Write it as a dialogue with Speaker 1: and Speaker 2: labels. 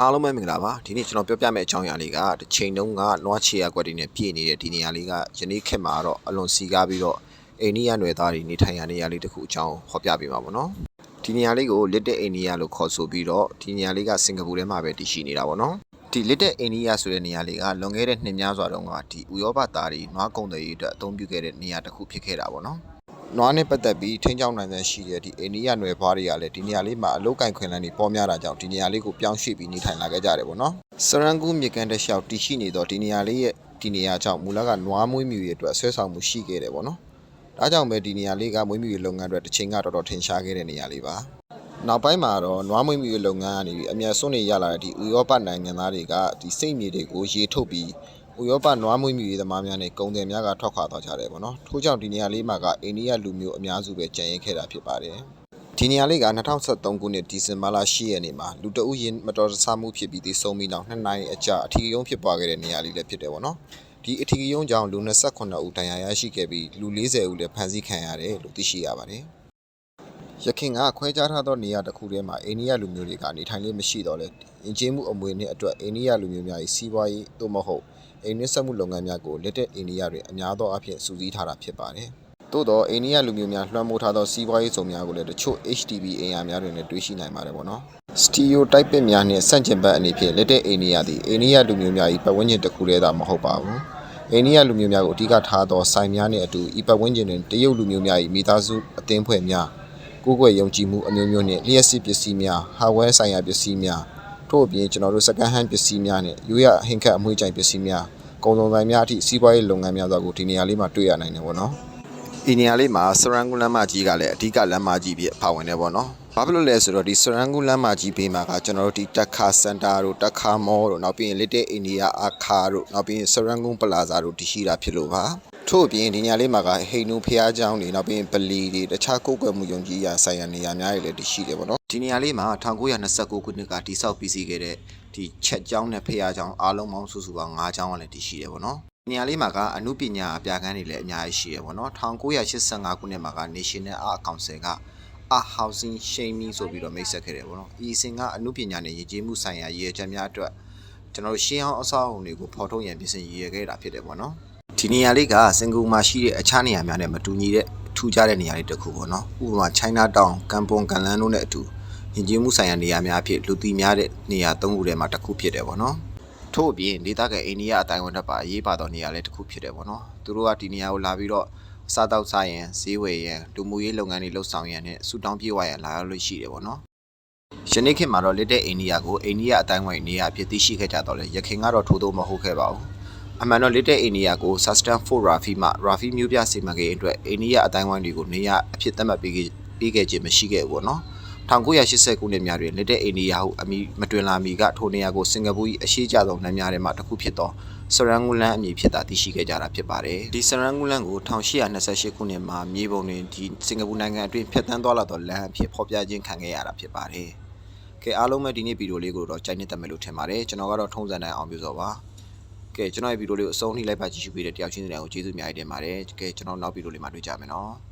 Speaker 1: အားလုံးပဲမင်္ဂလာပါဒီနေ့ကျွန်တော်ပြောပြမယ့်အကြောင်းအရာလေးကတစ်ချိန်တုန်းကနွားချေရကွက်တွေနဲ့ပြည့်နေတဲ့ဒီနေရာလေးကယနေ့ခေတ်မှာတော့အလွန်စီကားပြီးတော့အိန္ဒိယနွယ်သားတွေနေထိုင်ရနေရာလေးတစ်ခုအကြောင်းဟောပြပေးပါပေါ့နော်ဒီနေရာလေးကိုလစ်တဲ့အိန္ဒိယလို့ခေါ်ဆိုပြီးတော့ဒီနေရာလေးကစင်ကာပူထဲမှာပဲတည်ရှိနေတာပေါ့နော်ဒီလစ်တဲ့အိန္ဒိယဆိုတဲ့နေရာလေးကလွန်ခဲ့တဲ့နှစ်များစွာတုန်းကဒီဥရောပသားတွေနွားကုံတွေအတွက်အသုံးပြုခဲ့တဲ့နေရာတစ်ခုဖြစ်ခဲ့တာပေါ့နော် နွားနဲ့ပတ်သက်ပြီးထိန်းချောင်းနိုင်တဲ့ရှိတဲ့ဒီအိန္ဒိယနွယ်ဖွားတွေကလည်းဒီနေရာလေးမှာအလုတ်ကင်ခွင်လန်းတွေပေါ်များတာကြောင့်ဒီနေရာလေးကိုပြောင်းရွှေ့ပြီးနေထိုင်လာခဲ့ကြတယ်ပေါ့နော်။စရန်ကူးမြေကန်တစ်လျှောက်တည်ရှိနေတော့ဒီနေရာလေးရဲ့ဒီနေရာကြောင့်မူလကနွားမွေးမြူရေးအတွက်ဆွဲဆောင်မှုရှိခဲ့တယ်ပေါ့နော်။ဒါကြောင့်ပဲဒီနေရာလေးကမွေးမြူရေးလုပ်ငန်းအတွက်တစ်ချိန်ကတော်တော်ထင်ရှားခဲ့တဲ့နေရာလေးပါ။နောက်ပိုင်းမှာတော့နွားမွေးမြူရေးလုပ်ငန်းကနေပြီးအများဆုံးနေရလာတဲ့ဒီဥရောပနိုင်ငံသားတွေကဒီစိတ်မြေတွေကိုရေထုတ်ပြီး ဥရောပနွားမွေးမြူရေးသမားများနဲ့ကုန်သည်များကထွက်ခွာသွားကြတယ်ပေါ့နော်ထို့ကြောင့်ဒီနေရာလေးမှာကအိန္ဒိယလူမျိုးအများစုပဲကြံ့ရင်ခဲ့တာဖြစ်ပါတယ်ဒီနေရာလေးက2023ခုနှစ်ဒီဇင်ဘာလ10ရက်နေ့မှာလူတအုပ်ရင်မတော်တဆမှုဖြစ်ပြီးသေဆုံးပြီးနောက်2နိုင်အကြာအထီးယုံဖြစ်ပွားခဲ့တဲ့နေရာလေးလည်းဖြစ်တယ်ပေါ့နော်ဒီအထီးယုံကြောင့်လူ28ဦးဒဏ်ရာရရှိခဲ့ပြီးလူ40ဦးလည်းဖမ်းဆီးခံရတယ်လို့သိရှိရပါတယ် ရခင်ကခွဲခြားထားသောနေရာတစ်ခုထဲမှာအိန္ဒိယလူမျိုးတွေကနေထိုင်လေးမရှိတော့လဲယဉ်ကျေးမှုအမွေနဲ့အတွက်အိန္ဒိယလူမျိုးများ၏စီးပွားရေးသို့မဟုတ်အိမ်နစ်ဆက်မှုလုပ်ငန်းများကိုလက်တဲ့အိန္ဒိယတွေအများသောအားဖြင့်စူးစီးထားတာဖြစ်ပါတယ်။သို့တော့အိန္ဒိယလူမျိုးများလွှမ်းမိုးထားသောစီးပွားရေးစုံများကိုလည်းတချို့ HDB အင်အားများတွင်လည်းတွေ့ရှိနိုင်ပါတယ်ပေါ့နော်။ stereotype များနှင့်ဆန့်ကျင်ဘက်အနေဖြင့်လက်တဲ့အိန္ဒိယသည်အိန္ဒိယလူမျိုးများ၏ပတ်ဝန်းကျင်တစ်ခုတည်းသာမဟုတ်ပါဘူး။အိန္ဒိယလူမျိုးများကိုအဓိကထားသောဆိုင်များနှင့်အတူဤပတ်ဝန်းကျင်တွင်တရုတ်လူမျိုးများ၏မိသားစုအသင်းဖွဲ့များ ကိုယ်ွယ်ယုံကြည်မှုအမျိုးမျိုးနှင့်လျှက်စစ်ပစ္စည်းများဟာဝဲဆိုင်ရာပစ္စည်းများထို့အပြင်ကျွန်တော်တို့စကန်ဟန်ပစ္စည်းများနှင့်ရိုးရဟင်ခတ်အမွှေးကြိုင်ပစ္စည်းများကုန်စုံဆိုင်များအထိစီးပွားရေးလုပ်ငန်းများစွာကိုဒီနေရာလေးမှာတွေ့ရနိုင်တယ်ပေါ့နော်ဒီနေရာလေးမှာစရန်ကူလမ်းမကြီးကလည်းအဓိကလမ်းမကြီးပြပါဝင်နေပေါ့နော်ဘာဖြစ်လို့လဲဆိုတော့ဒီစရန်ကူလမ်းမကြီးဘေးမှာကကျွန်တော်တို့ဒီတက်ခါစင်တာတို့တက်ခါမောတို့နောက်ပြီးရင်လစ်တဲ့အိန္ဒိယအခါတို့နောက်ပြီးရင်စရန်ကူပလာဇာတို့တရှိတာဖြစ်လို့ပါ ထို့အပြင်ဒီညလေးမှာကဟိန်နူဖျားเจ้าတွေနောက်ပြီးရင်ဗလီတွေတခြားကိုယ်ကွယ်မှုယုံကြည်ရာဆိုင်ရာနေရာများတွေလည်းတရှိတယ်ပေါ့နော်ဒီနေရာလေးမှာ1929ခုနှစ်ကတိဆောက်ပြီးစီးခဲ့တဲ့ဒီချက်เจ้าနဲ့ဖျားเจ้าအားလုံးပေါင်းစုစုပေါင်း9เจ้าကလည်းတရှိတယ်ပေါ့နော် နေရာလေးမှာကအမှုပညာအပြကန်းတွေလည်းအများကြီးရှိရပါတော့1985ခုနှစ်မှာက National Art Council က Art Housing Shaming ဆိုပြီးတော့မိတ်ဆက်ခဲ့တယ်ပေါ့နော်။ဤအစဉ်ကအမှုပညာနဲ့ရည်ကြည်မှုဆိုင်ရာရည်ရွယ်ချက်များအတွက်ကျွန်တော်တို့ရှင်းအောင်အဆောက်အုံတွေကိုဖော်ထုတ်ရန်ပြင်ဆင်ရည်ရွယ်ခဲ့တာဖြစ်တယ်ပေါ့နော်။ ဒီနေရာလေးကစင်ကာပူမှာရှိတဲ့အခြားနေရာများနဲ့မတူညီတဲ့ထူးခြားတဲ့နေရာလေးတစ်ခုပေါ့နော်။ဥပမာ China Town, Kampong Glam တို့နဲ့အတူယဉ်ကျေးမှုဆိုင်ရာနေရာများအဖြစ်လူသိများတဲ့နေရာ၃ခုထဲမှာတစ်ခုဖြစ်တယ်ပေါ့နော်။ထို့အပြင်ဒေသခံအိန္ဒိယအတိုင်းဝန်ထပ်ပါအရေးပါသောနေရာလည်းတစ်ခုဖြစ်တယ်ပေါ့နော်သူတို့ကဒီနေရာကိုလာပြီးတော့စားတောက်စားရန်ဈေးဝယ်ရန်လူမှုရေးလုပ်ငန်းတွေလှုပ်ဆောင်ရန်နဲ့ဆူတောင်းပြေးဝရန်လာရောက်လို့ရှိတယ်ပေါ့နော်ယနေ့ခေတ်မှာတော့လက်တဲ့အိန္ဒိယကိုအိန္ဒိယအတိုင်းဝန်နေရာအဖြစ်သိရှိခဲ့ကြတော့လေရခိုင်ကတော့ထိုးတော့မဟုတ်ခဲ့ပါဘူး အမှန်တော့လက်တဲ့အိန္ဒိယကို Sustain for Rafi မှ Rafi မျိုးပြစီမံကိန်းအတွက်အိန္ဒိယအတိုင်းဝန်တွေကိုနေရာအဖြစ်သတ်မှတ်ပေးခဲ့ပေးခဲ့ခြင်းမရှိခဲ့ဘူးပေါ့နော်1980ခုနှစ်များတွင်လက်တဲ့အိန္ဒိယဟုအမည်မတွင်လာမီကထိုနေရာကိုစင်ကာပူ၏အရှိကျဆုံးလမ်းများထဲမှတစ်ခုဖြစ်သောစရန်ဂူလန်အမည်ဖြစ်တာသိရှိခဲ့ကြတာဖြစ်ပါတယ်။ဒီစရန်ဂူလန်ကို1828ခုနှစ်မှာမြေပုံတွင်ဒီစင်ကာပူနိုင်ငံအတွင်းဖြတ်တန်းသွားလာသောလမ်းအဖြစ်ဖော်ပြခြင်းခံခဲ့ရတာဖြစ်ပါတယ်။ကဲအားလုံးပဲဒီနေ့ဗီဒီယိုလေးကိုတော့ကြိုက်နေတတ်မယ်လို့ထင်ပါတယ်။ကျွန်တော်ကတော့ထုံးစံတိုင်းအောင်ပြစောပါ။ ကဲကျွန်တော်ရဲ့ဗီဒီယိုလေးကိုအဆုံးထိလိုက်ပါကြည့်ရှုပေးတဲ့တယောက်ချင်းစီတိုင်းကိုကျေးဇူးအများကြီးတင်ပါတယ်။ကဲကျွန်တော်နောက်ဗီဒီယိုလေးမှာတွေ့ကြမယ်နော်။